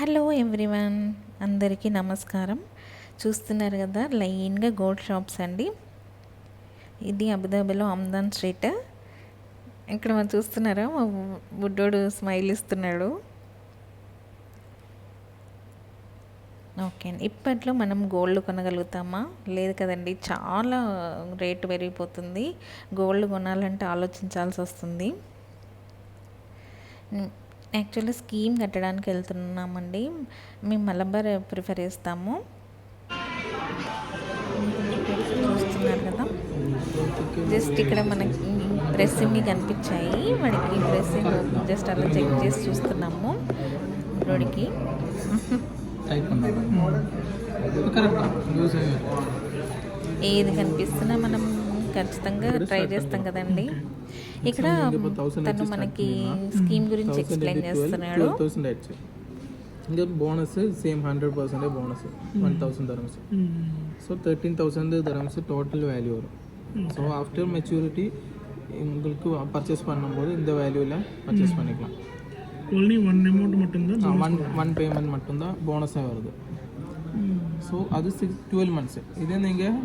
Hello everyone అందరికీ నమస్కారం. చూస్తున్నారు కదా లైన్గా గోల్డ్ షాప్స్ అండి. ఇది అబుదాబిలో అమ్దాన్ స్ట్రీట్. ఇక్కడ మనం చూస్తున్నారా మా బుడ్డోడు స్మైల్ ఇస్తున్నాడు. ఓకే అండి. ఇప్పట్లో మనం గోల్డ్ కొనగలుగుతామా? లేదు కదండి చాలా రేటు పెరిగిపోతుంది. గోల్డ్ కొనాలంటే ఆలోచించాల్సి వస్తుంది. యాక్చువల్లీ స్కీమ్ కట్టడానికి వెళ్తున్నామండి. మేము మలబార్ ప్రిఫర్ చేస్తాము. చూస్తున్నారు కదా. జస్ట్ ఇక్కడ మనకి డ్రెస్సింగ్ కనిపించాయి. మనకి డ్రెస్సింగ్ జస్ట్ అలా చెక్ చేసి చూస్తున్నాము. రోడ్కి ఏది కనిపిస్తున్నా మనం ఖచ్చితంగా ట్రై చేస్తాం కదండి. ఇక్కడ తను మనకి స్కీమ్ గురించి ఎక్స్ప్లెయిన్ చేస్తున్నాడు థౌసండ్ ఎయిట్స్ ఇంకా bonus same hundred percent bonus one thousand grams so thirteen thousand grams total value வரும் ஸோ ஆஃப்டர் மெச்சூரிட்டி உங்களுக்கு பர்ச்சேஸ் பண்ணும்போது இந்த வேல்யூவில் பர்ச்சேஸ் பண்ணிக்கலாம் ஓன்லி ஒன் அமௌண்ட் மட்டும்தான் ஒன் ஒன் பேமெண்ட் மட்டும்தான் போனஸாக வருது ஸோ அது சிக்ஸ் டுவெல் மந்த்ஸ் இதே நீங்கள்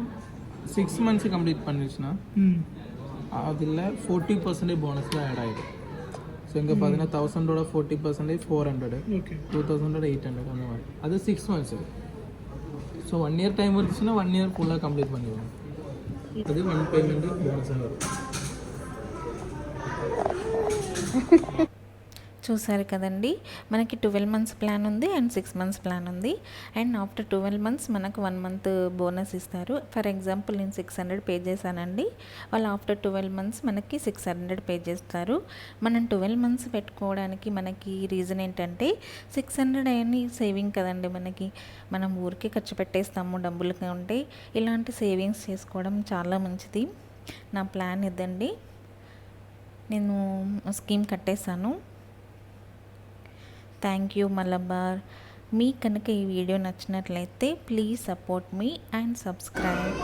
சிக்ஸ் மந்த்ஸ் கம்ப்ளீட் பண்ணிடுச்சுன்னா ம் அதில் ஃபோர்ட்டி பர்சன்டேஜ் போனஸில் ஆட் ஆகிடும் ஸோ இங்கே பார்த்தீங்கன்னா தௌசண்டோட forty percentage four hundred two தௌசண்டோட eight hundred அந்த மாதிரி. அது six months so one year time இருந்துச்சுன்னா ஒன் இயர் ஃபுல்லாக கம்ப்ளீட் பண்ணிடுவோம். அது ஒன் பேமெண்ட் போனஸாக வரும். చూసారు కదండి మనకి ట్వెల్వ్ మంత్స్ ప్లాన్ ఉంది అండ్ సిక్స్ మంత్స్ ప్లాన్ ఉంది. అండ్ ఆఫ్టర్ ట్వెల్వ్ మంత్స్ మనకు వన్ మంత్ బోనస్ ఇస్తారు. ఫర్ ఎగ్జాంపుల్ నేను సిక్స్ హండ్రెడ్ పే చేశానండి వాళ్ళు ఆఫ్టర్ ట్వెల్వ్ మంత్స్ మనకి సిక్స్ హండ్రెడ్ పే చేస్తారు. మనం ట్వెల్వ్ మంత్స్ పెట్టుకోవడానికి మనకి రీజన్ ఏంటంటే సిక్స్ హండ్రెడ్ అని సేవింగ్ కదండి మనకి. మనం ఊరికే ఖర్చు పెట్టేస్తాము డబ్బులు ఉంటే. ఇలాంటి సేవింగ్స్ చేసుకోవడం చాలా మంచిది. నా ప్లాన్ ఇదండి. నేను స్కీమ్ కట్టేశాను. థ్యాంక్ యూ మలబార్ మీ కనుక ఈ వీడియో నచ్చినట్లయితే please support me and subscribe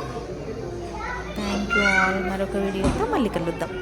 thank you all మరొక వీడియోతో మళ్ళీ కలుద్దాం.